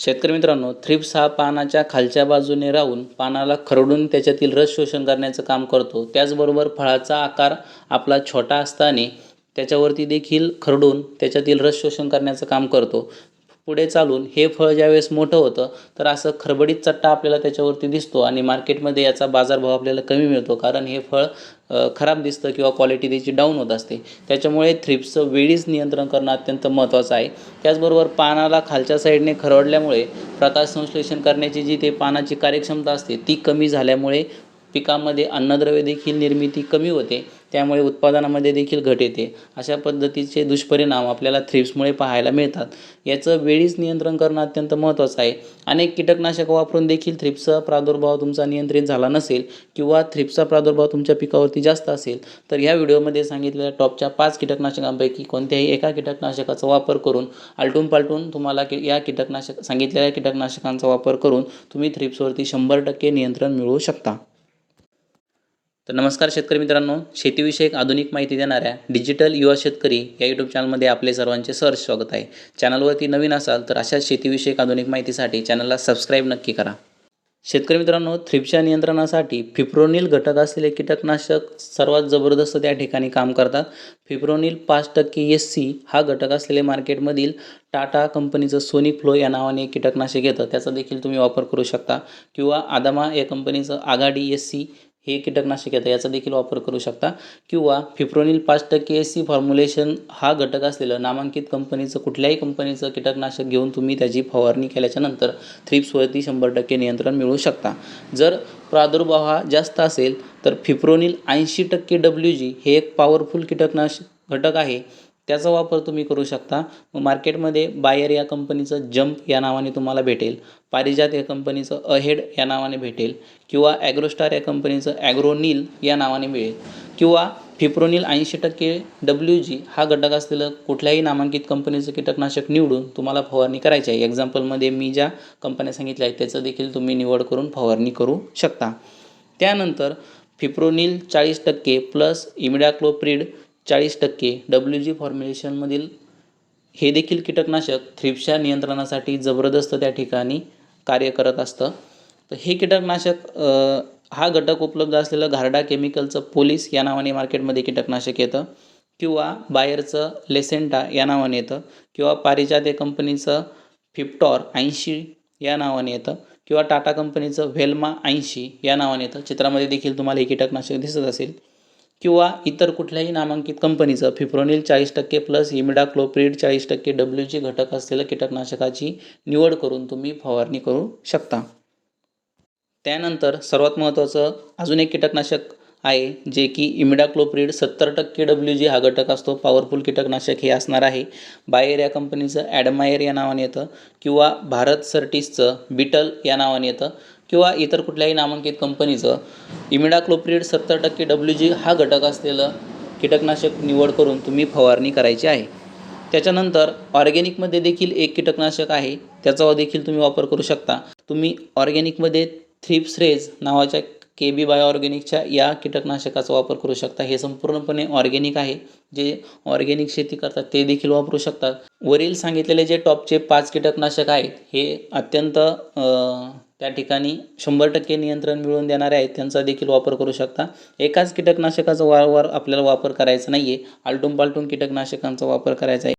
शेतकरी मित्रांनो थ्रिप्स हा पानाच्या खालच्या बाजूने राहून पानाला खरडून त्याच्यातील रस शोषण करण्याचं काम करतो. त्याचबरोबर फळाचा आकार आपला छोटा असताना त्याच्यावरती देखील खरडून त्याच्यातील रस शोषण करण्याचं काम करतो. पुढे चालून हे फळ ज्यावेळेस मोठं होतं तर असं खरबडीत चट्टा आपल्याला त्याच्यावरती दिसतो आणि मार्केटमध्ये याचा बाजारभाव आपल्याला कमी मिळतो. कारण हे फळ खराब दिसतं किंवा क्वालिटी त्याची डाऊन होत असते. त्याच्यामुळे थ्रिप्सचं वेळीच नियंत्रण करणं अत्यंत महत्त्वाचं आहे. त्याचबरोबर पानाला खालच्या साईडने खरवडल्यामुळे प्रकाश संश्लेषण करण्याची जी ते पानाची कार्यक्षमता असते ती कमी झाल्यामुळे पिकामध्ये अन्नद्रव्य देखील निर्मिती कमी होते त्यामुळे उत्पादनामध्ये देखील घट येते. अशा पद्धतीचे दुष्परिणाम आपल्याला थ्रिप्समुळे पाहायला मिळतात. याचं वेळीच नियंत्रण करणं अत्यंत महत्त्वाचं आहे. अनेक कीटकनाशक वापरून देखील थ्रिप्सचा प्रादुर्भाव तुमचा नियंत्रित झाला नसेल किंवा थ्रिप्सचा प्रादुर्भाव तुमच्या पिकावरती जास्त असेल तर ह्या व्हिडिओमध्ये सांगितलेल्या टॉपच्या पाच कीटकनाशकांपैकी कोणत्याही एका कीटकनाशकाचा वापर करून आलटून पालटून तुम्हाला की या कीटकनाशक सांगितलेल्या कीटकनाशकांचा वापर करून तुम्ही थ्रिप्सवरती शंभर टक्के नियंत्रण मिळवू शकता. तर नमस्कार शेतकरी मित्रांनो शेतीविषयक आधुनिक माहिती देणाऱ्या डिजिटल युवा शेतकरी या यूट्यूब चॅनलमध्ये आपले सर्वांचे सहर्ष स्वागत आहे. चॅनलवरती नवीन असाल तर अशाच शेतीविषयक आधुनिक माहितीसाठी चॅनलला सबस्क्राईब नक्की करा. शेतकरी मित्रांनो थ्रिपच्या नियंत्रणासाठी फिप्रोनिल घटक असलेले कीटकनाशक सर्वात जबरदस्त त्या ठिकाणी काम करतात. फिप्रोनिल पाच टक्के एस सी हा घटक असलेले मार्केटमधील टाटा कंपनीचं सोनिक फ्लो या नावाने कीटकनाशक येतं. त्याचा देखील तुम्ही वापर करू शकता. किंवा आदामा या कंपनीचं आघाडी एस सी हे कीटकनाशक येतं याचा देखील वापर करू शकता. किंवा फिप्रोनिल पाच टक्के एस सी फॉर्म्युलेशन हा घटक असलेलं नामांकित कंपनीचं कुठल्याही कंपनीचं कीटकनाशक घेऊन तुम्ही त्याची फवारणी केल्याच्यानंतर थ्रिप्सवरती शंभर टक्के नियंत्रण मिळवू शकता. जर प्रादुर्भाव हा जास्त असेल तर फिप्रोनिल ऐंशी टक्के डब्ल्यू जी हे एक पॉवरफुल कीटकनाशक घटक आहे. त्याचा वापर तुम्ही करू शकता. मार्केटमध्ये बायर या कंपनीचं जंप या नावाने तुम्हाला भेटेल. पारिजात या कंपनीचं अहेड या नावाने भेटेल. किंवा ॲग्रोस्टार या कंपनीचं ॲग्रोनील या नावाने मिळेल. किंवा फिप्रोनिल ऐंशी टक्के डब्ल्यू जी हा घटक असलेलं कुठल्याही नामांकित कंपनीचं कीटकनाशक निवडून तुम्हाला फवारणी करायची आहे. एक्झाम्पलमध्ये मी ज्या कंपन्या सांगितल्या आहेत त्याचं देखील तुम्ही निवड करून फवारणी करू शकता. त्यानंतर फिप्रोनिल चाळीस टक्के प्लस इमिडाक्लोप्रिड चाळीस टक्के डब्ल्यू जी फॉर्म्युलेशनमधील हे देखील कीटकनाशक थ्रिप्सच्या नियंत्रणासाठी जबरदस्त त्या ठिकाणी कार्य करत असतं. तर हे कीटकनाशक हा घटक उपलब्ध असलेलं घारडा केमिकलचं पोलीस या नावाने मार्केटमध्ये कीटकनाशक येतं किंवा बायरचं लेसेंटा या नावाने येतं किंवा पारिजात या कंपनीचं फिप्टॉर ऐंशी या नावाने येतं किंवा टाटा कंपनीचं व्हेल्मा ऐंशी या नावाने येतं. चित्रामध्ये देखील तुम्हाला हे कीटकनाशक दिसत असेल. किंवा इतर कुठल्याही नामांकित कंपनीचं फिप्रोनिल चाळीस टक्के प्लस इमिडाक्लोप्रिड चाळीस टक्के डब्ल्यू जी घटक असलेलं कीटकनाशकाची निवड करून तुम्ही फवारणी करू शकता. त्यानंतर सर्वात महत्त्वाचं अजून एक कीटकनाशक आहे जे की इमिडाक्लोप्रिड सत्तर टक्के डब्ल्यू जी हा घटक असतो. पॉवरफुल कीटकनाशक हे असणार आहे. बायर या कंपनीचं ॲडमायर या नावाने येतं किंवा भारत सर्टिसचं बिटल या नावाने येतं. किंवा इतर कुठल्याही नामांकित कंपनीचं इमिडाक्लोप्रिड सत्तर टक्के डब्ल्यू जी हा घटक असलेलं कीटकनाशक निवड करून तुम्ही फवारणी करायची आहे. त्याच्यानंतर ऑर्गॅनिकमध्ये देखील एक कीटकनाशक आहे त्याचा देखील तुम्ही वापर करू शकता. तुम्ही ऑर्गॅनिकमध्ये थ्रिप्स रेज नावाच्या के बी बायो ऑर्गॅनिकच्या या कीटकनाशकाचा वापर करू शकता. हे संपूर्णपणे ऑर्गॅनिक आहे. जे ऑर्गॅनिक शेती करतात ते देखील वापरू शकतात. वरील सांगितलेले जे टॉपचे पाच कीटकनाशक आहेत हे अत्यंत त्या ठिकाणी शंभर टक्के नियंत्रण मिळवून देणारे आहेत. त्यांचा देखील वापर करू शकता. एकाच कीटकनाशकाचा वारंवार आपल्याला वापर करायचा नाही आहे आलटून पालटून कीटकनाशकांचा वापर करायचा आहे.